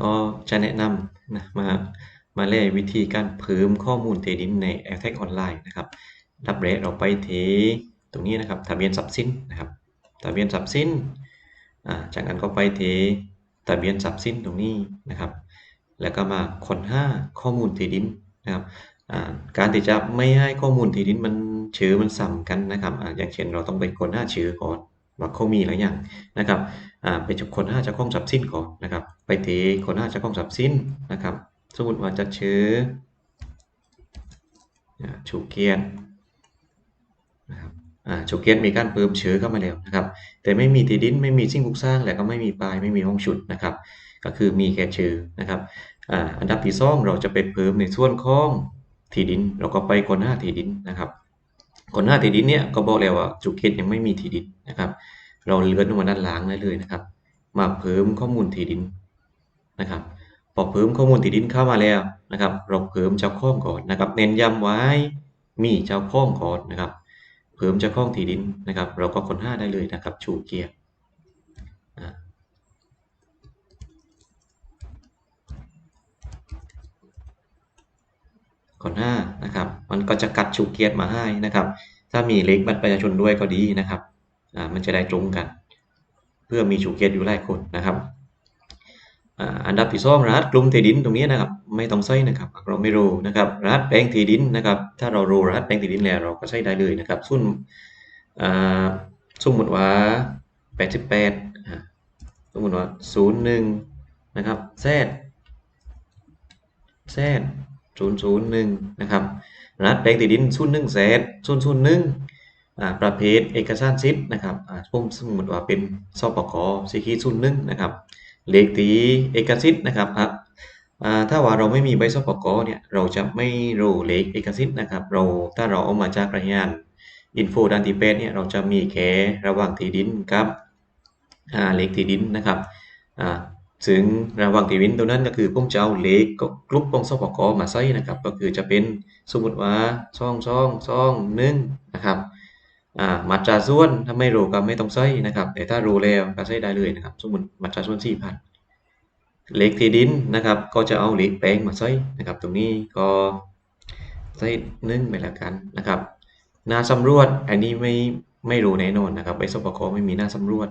ก็จะแนะนำนะมามาเล่วิธีการเพิ่มข้อมูลที่ดินใน a i r t a g ออนไลน์นะครับดับแรกเราไปที่ตรงนี้นะครับทะเบียนทรัพย์สินนะครับทะเบียนทรัพย์สินจากนั้นก็ไปที่ทะเบียนทรัพย์สินตรงนี้นะครับ แล้วก็มาคนหาข้อมูลที่ดินนะครับการที่จะไม่ให้ข้อมูลที่ดินมันชื่อมันซ้ำกันนะครับออย่างเช่นเราต้องไปคนหาชื่อก่อน ว่าเขามีหลายอย่างนะครับไปจบคนหาเจ้าของทรัพย์สินก่อนนะครับ ไปทีคนหาเจ้าของทรัพย์สินนะครับ สมมติว่าจะชื่อชูเกียรตินะครับชูเกียรติมีการเพิ่มชื่อเข้ามาแล้วนะครับ แต่ไม่มีทีดินไม่มีสิ่งปลูกสร้างและก็ไม่มีปลายไม่มีห้องชุดนะครับ ก็คือมีแค่ชื่อนะครับอันดับที่สองเราจะไปเพิ่มในส่วนของที่ดิน เราก็ไปคนหาที่ดินนะครับ ค้นหาที่ดินเนี่ยก็บอกแล้วว่าจุเกตยังไม่มีที่ดินนะครับ เราเลื่อนลงมาด้านล่างได้เลยนะครับ มาเพิ่มข้อมูลที่ดินนะครับพอเพิ่มข้อมูลที่ดินเข้ามาแล้วนะครับ เราเพิ่มเจ้าของก่อนนะครับ เน้นย้ำไว้มีเจ้าของก่อนนะครับ เพิ่มเจ้าของที่ดินนะครับ เราก็ค้นหาได้เลยนะครับชูเกียรติอ่าก่อนห้านะครับ มันก็จะกัดชูเกียรติมาให้นะครับ ถ้ามีเลขบัตรประชาชนด้วยก็ดีนะครับอ่ามันจะได้ตรงกัน เพื่อมีชูเกียรติอยู่หลายคนนะครับอันดับที่สองรหัสกลุ่มที่ดินตรงนี้นะครับ ไม่ต้องใส่นะครับ เราไม่รู้นะครับรหัสแปลงที่ดินนะครับ ถ้าเรารู้รหัสแปลงที่ดินแล้วเราก็ใช้ได้เลยนะครับส่วนอ่าสมมติว่า 88สมมติว่า 01 นะครับ Z Z 001 นะครับ รหัสแปลงที่ดิน01 Z 001อ่าประเภทเอกสารสิทธิ์นะครับอ่าผมสมมติว่าเป็นสปกสีขีด01นะครับเลขที่เอกสิทธิ์นะครับอ่าถ้าว่าเราไม่มีใบสปกเนี่ยเราจะไม่รู้เลขเอกสิทธิ์นะครับ เราถ้าเราเอามาจากรายงานอินโฟดันทีเปสเนี่ยเราจะมีแค่ระหว่างที่ดินกับอ่าเลขที่ดินนะครับ อ่าถึงระหว่างที่ดินตัวนั้นก็คือผมจะเอาเลขก็กลุ่มของสปกมาใส่นะครับ ก็คือจะเป็นสมมติว่าช่องช่องช่องหนึ่งนะครับอ่ามาตราส่วนถ้าไม่รู้ก็ไม่ต้องใส่นะครับ แต่ถ้ารู้แล้วก็ใส่ได้เลยนะครับ สมมติมาตราส่วน4,000เลขที่ดินนะครับ ก็จะเอาเลขแปลงมาใส่นะครับ ตรงนี้ก็ใส่หนึ่งไปแล้วกันนะครับหน้าสำรวจอันนี้ไม่ไม่รู้แน่นอนนะครับใบสปกไม่มีหน้าสำรวจ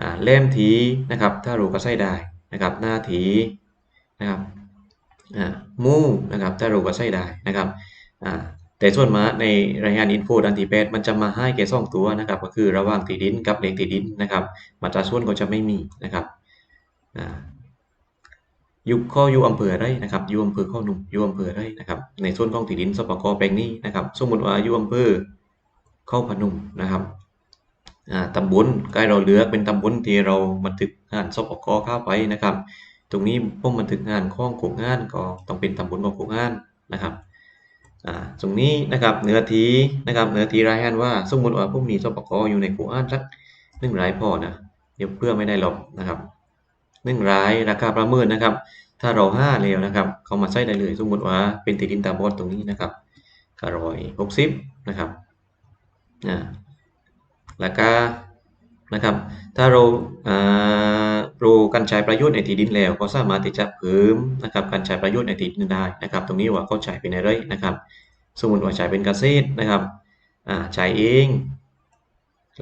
อ่าเล่มทีนะครับ ถ้ารู้ก็ใส่ได้ นะครับหน้าทีนะครับมู่นะครับถ้ารู้ก็ใส่ได้นะครับแต่ส่วนมากในรายงานอินโฟดันทีแปดมันจะมาให้แค่สองตัวนะครับก็คือระหว่างที่ดินกับเลขที่ดินนะครับมาตราส่วนก็จะไม่มีนะครับยู่ข้อยูอำเภออะไรนะครับยูอำเภอข้อหนุ่มอยู่อำเภออะไรนะครับในส่วนของที่ดินสปกแปลงนี้นะครับสมมติว่ายูอำเภอเข้าพนุ่มนะครับ ตำบลใกล้เราเลือกเป็นตำบลที่เราบันทึกงานสปกอเข้าไปนะครับ ตรงนี้ผมบันทึกงานข้องโครงงานก็ต้องเป็นตำบลของโครงงานนะครับตรงนี้นะครับเนื้อทีนะครับเนื้อทีรายงานว่า สมมุติว่าผมมีสปกออยู่ในโครงงานสักหนึ่งรายพอนะเดี๋ยวเพื่อไม่ได้หรอกนะครับหนึ่งรายราคาประเมินนะครับ ถ้าเราห้าแล้วนะครับ เขามาใช้ได้เลยสมมติว่าเป็นติดินตาบอดตรงนี้นะครับก็ร้อยหกสิบนะครับอ่า ราคานะครับ ถ้าเราอ่ารู้การใช้ประโยชน์ในที่ดินแล้ว ก็สามารถที่จะเพิ่มนะครับการใช้ประโยชน์ในที่ดินได้นะครับ ตรงนี้ว่าเขาใช้เป็นอะไรนะครับ สมมติว่าใช้เป็นเกษตรนะครับใช้เอง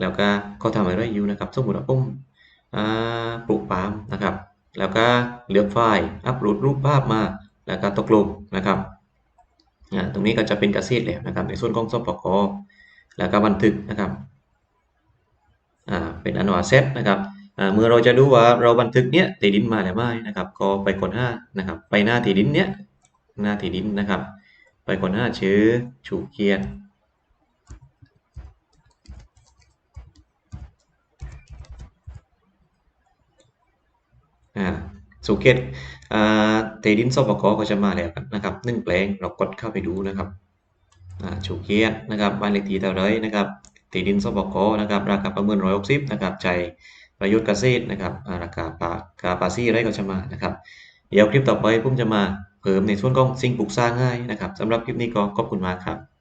แล้วก็เขาทำอะไรอยู่นะครับ สมมติว่าผมปลูกปาล์มนะครับ แล้วก็เลือกไฟล์อัปโหลดรูปภาพมาแล้วก็ตกลงนะครับอ่าตรงนี้ก็จะเป็นเกษตรแล้วนะครับ ในส่วนของสปกแล้วก็บันทึกนะครับ เป็นอันว่าเซตนะครับเมื่อเราจะดูว่าเราบันทึกเนี้ยที่ดินมาหรือไม่นะครับก็ไปกดห้านะครับไปหน้าที่ดินเนี้ยหน้าที่ดินนะครับ ไปกดห้าชื่อชูเกียรติสุเกตอ่าเทดินสปกอก็จะมาแล้วนะครับนึ่งแปลงเรากดเข้าไปดูนะครับอ่าชูเกียรตินะครับบ้านเลขที่เท่าไรนะครับ ตีดินสปกนะครับ ราคาประเมินร้อยหกสิบนะครับใจประโยชน์เกษตรนะครับ ราคาปากาปาซี่ไรก็จะมานะครับ เดี๋ยวคลิปต่อไปผมจะมาเพิ่มในส่วนของสิ่งปลูกสร้างง่ายนะครับสำหรับคลิปนี้ก็ขอบคุณมากครับ